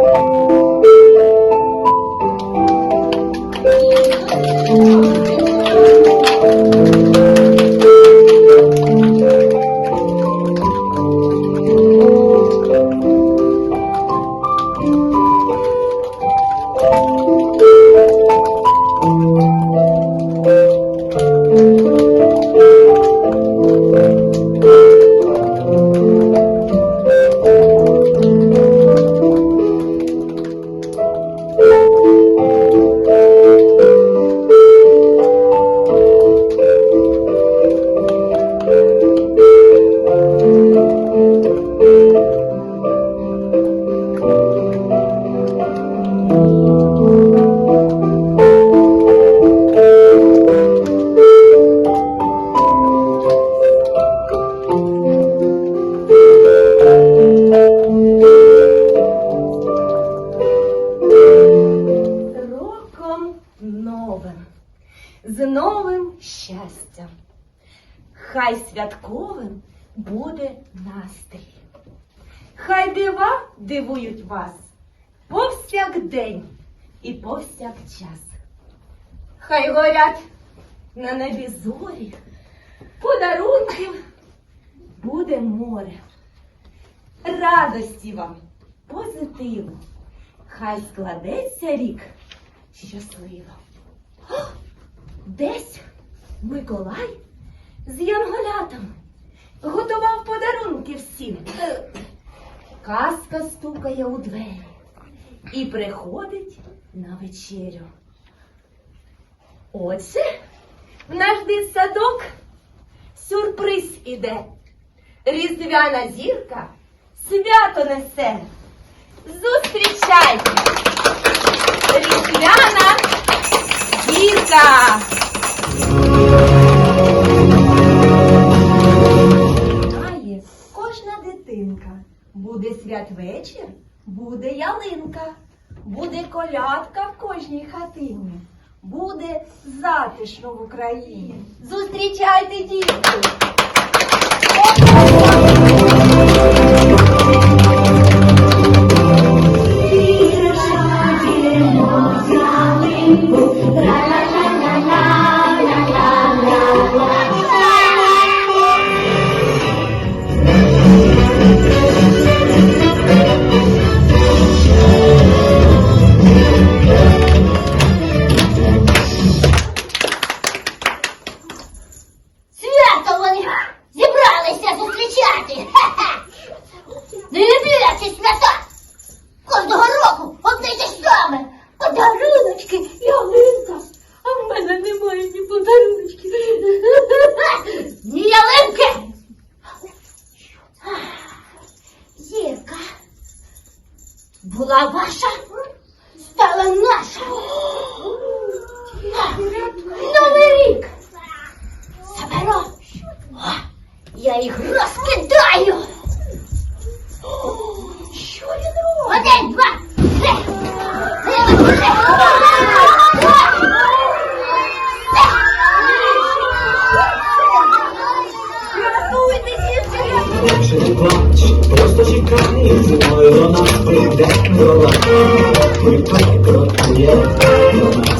З новим щастям. Хай святковим буде настрій. Хай дива дивують вас повсякдень і повсякчас. Хай горять на небі зорі, подарунків буде море. Радості вам, позитиву. Хай складеться рік щасливо. Десь Миколай з янголятами готував подарунки всім. Казка стукає у двері і приходить на вечерю. Отже, в наш дитсадок сюрприз іде. Різдвяна зірка свято несе. Зустрічайте! Різдвяна зірка! Знає кожна дитинка. Буде святвечір, буде ялинка, буде колядка в кожній хатині, буде затишно в Україні. Зустрічайте дітки! Їх розкидаю. Що він робить? Один, два, просто чекай, зимою до нас прийде Миколай. Миколай крокує до нас.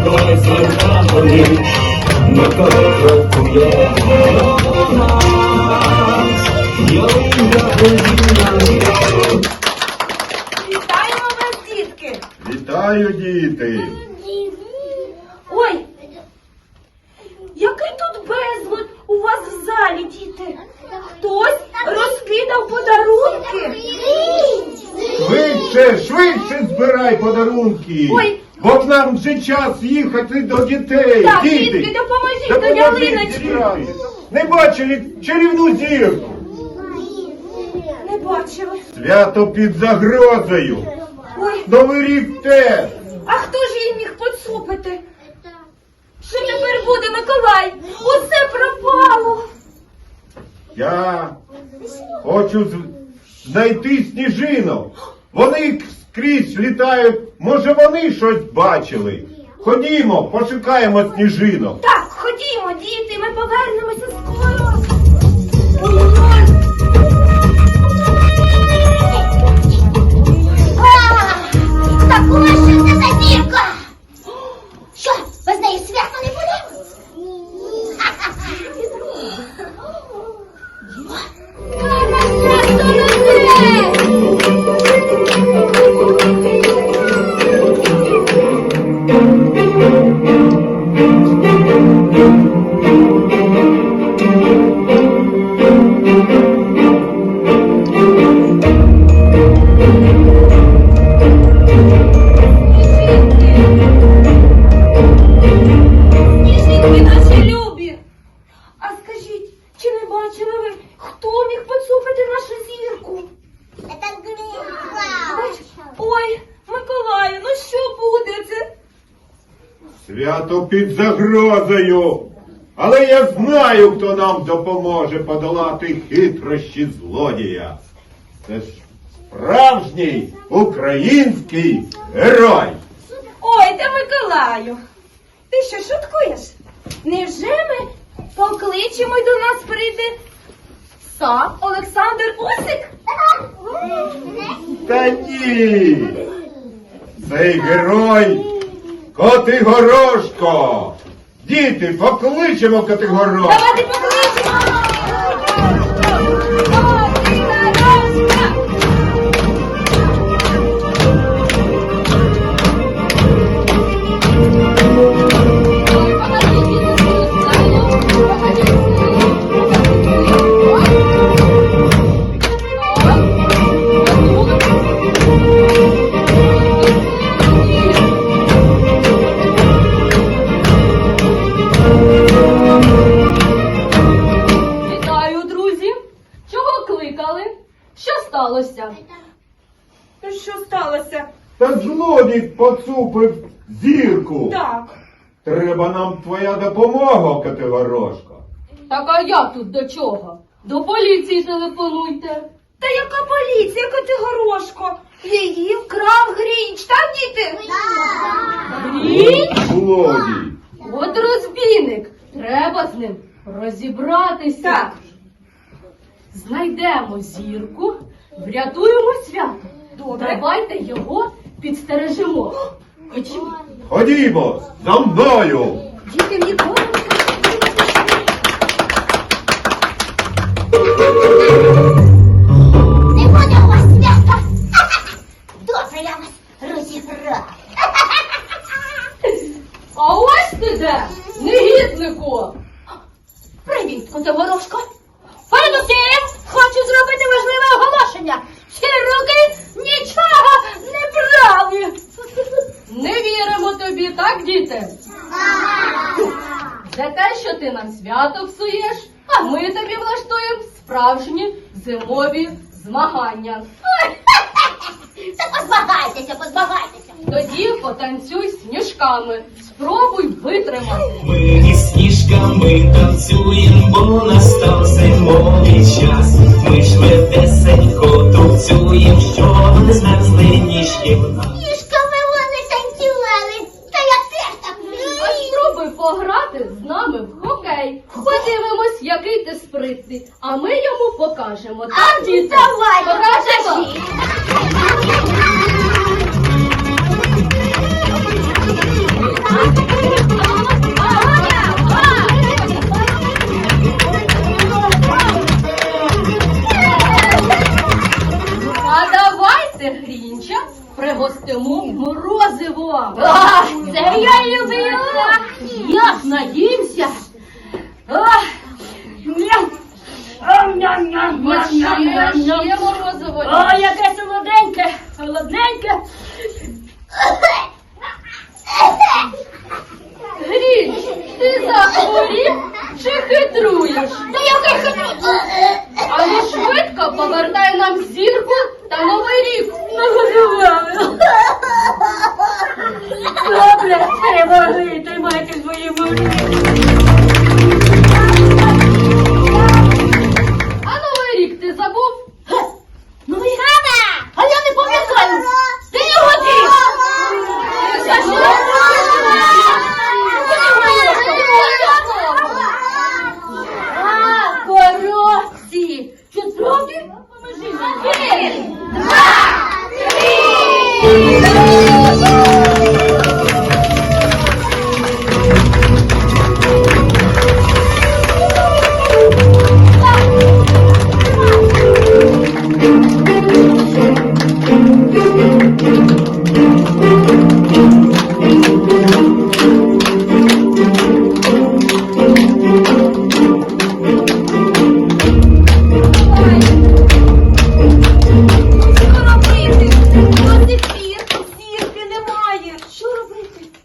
Миколай зеркалий, Миколай крокує до нас. Ялинка подібна зірка. Вітаємо вас, дітки! Вітаю, діти! Ой, який тут безлад у вас в залі, діти? Хтось розкидав подарунки? Ви Швидше, швидше збирай подарунки. Ой. Бо нам вже час їхати до дітей. Так, дітки, допоможіть до ялиночки. Не бачили чарівну зірку. Не бачила. Свято під загрозою. Ой, Новий рік теж. а хто ж її міг поцупити? Що тепер буде, Миколай? Усе пропало. Я хочу з- знайти сніжинок. Вони скрізь літають. Може вони щось бачили. Ходімо, пошукаємо сніжинок. Так, ходімо, діти, ми повернемося скоро. Під загрозою. Але я знаю, хто нам допоможе подолати хитрощі злодія. Це ж справжній український герой. Ой, та Миколаю, ти що шуткуєш? Невже ми покличемо й до нас прийде сам Олександр Усик? Та ні. Цей герой Котигорошко. Діти, покличемо Котигорошко. Давайте покличемо! Злодій поцупив зірку. Так. Треба нам твоя допомога, Котигорошко. Так а я тут до чого? До поліції телефонуйте. Та яка поліція, Котигорошко? Її вкрав Грінч, так, діти? Грінч? Злодій. От розбійник. Треба з ним розібратися. Так. Знайдемо зірку, врятуємо свято. Добре. Давайте його підстережемо. Ходімо. Ходімо, за мною. Діти ніколи не Не буде у вас свята. Добре, я вас розібрав. А ось ти де, негіднику. Привіт, Котигорошко. Передусім хочу зробити важливе оголошення. Ці руки нічого не брали. Не віримо тобі, так, діти? За те, що ти нам свято псуєш, а ми тобі влаштуємо справжні зимові змагання. Та позмагайтеся, позмагайтеся. Тоді потанцюй сніжками. Спробуй витримати. Ми із сніжками танцюєм, бо настав зимовий час. Ми швидесенько танцюєм, покажемо. Так, діти? Давай, Покажемо? А давайте Грінча пригостимо морозиво. Ах, це я любила. Я надіюся. Ах, Є. О, яке солоденьке, холодненьке. Гріш, ти захворів чи хитруєш? Та яке хитрую? Але швидко повертай нам зірку та новий рік. Нагорували. Добре, перемогли, тримайте свої мовлі.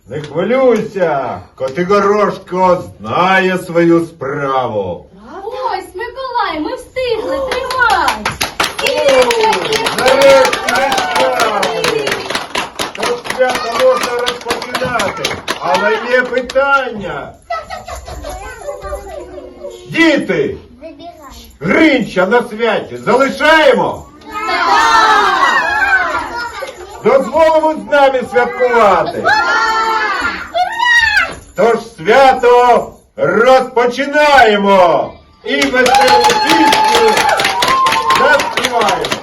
Не хвилюйся, Котигорошко знає свою справу. Ось, Миколай, ми встигли, тримай. Нарешті настали. Свято можна розпочинати, але є питання. Діти, Гринча на святі залишаємо? Дозволимо з нами святкувати. Тож свято розпочинаємо і веселу пісню заспіваємо.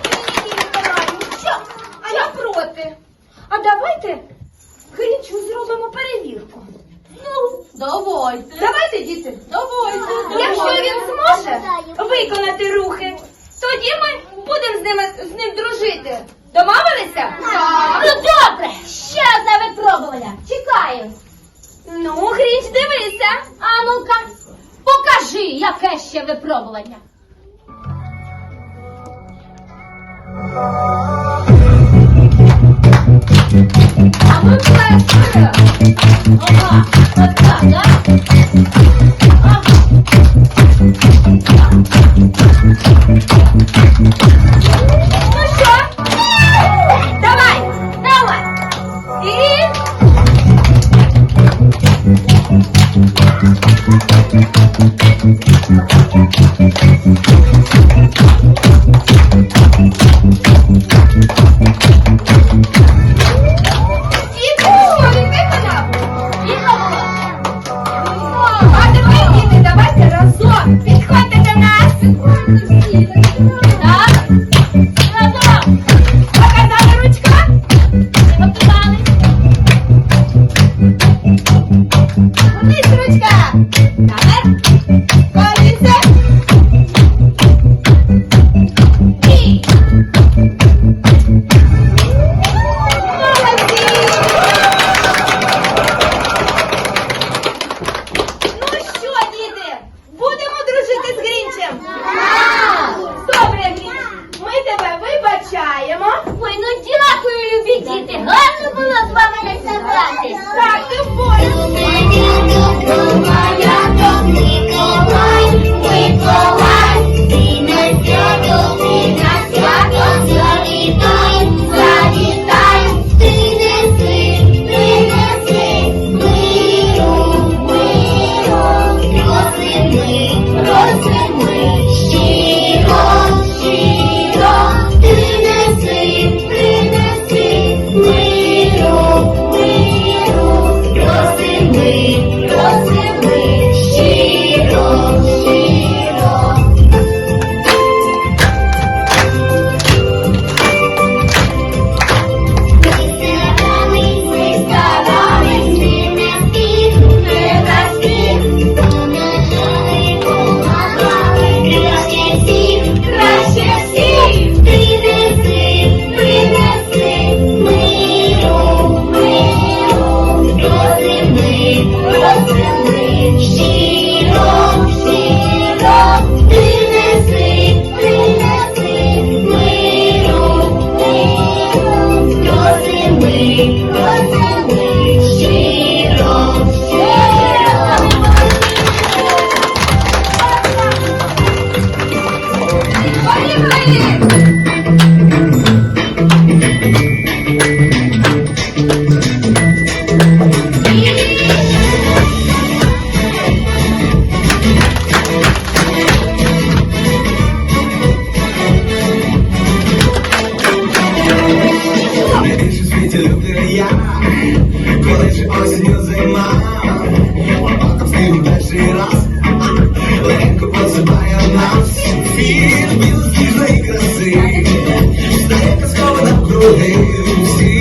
А давайте Грінчу зробимо перевірку. Ну, Давайте. давайте, діти. Давайте. Якщо він зможе виконати рухи, тоді ми будемо з ними з ним дружити. Домовилися? Ну добре, ще одне випробування. Чекаю. Ну, Грінч, дивися. А ну-ка, покажи, яке ще випробування. 아무것도 안 돼. 어, 맞다. 야. 아무것도 안 돼. We. Jesús.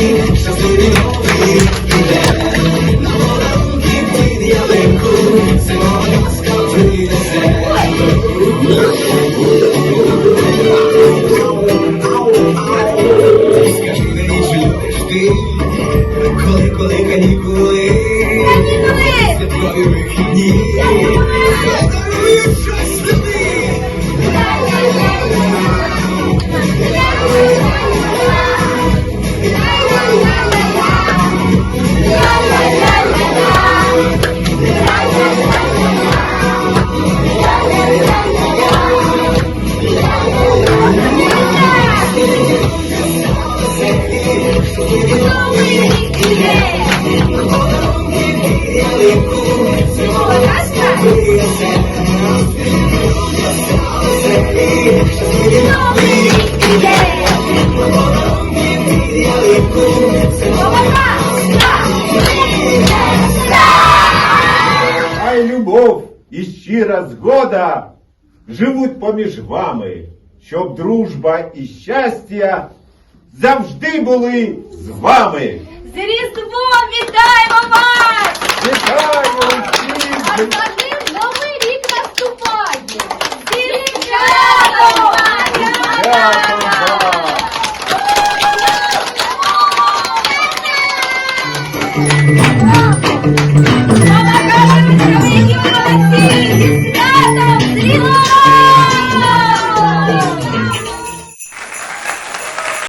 Seni seviyorum згода живуть поміж вами, щоб дружба і щастя завжди були з вами. З Різдвом вітаємо вас! Вітаємо всіх! А Один новий рік наступає! Дівчата!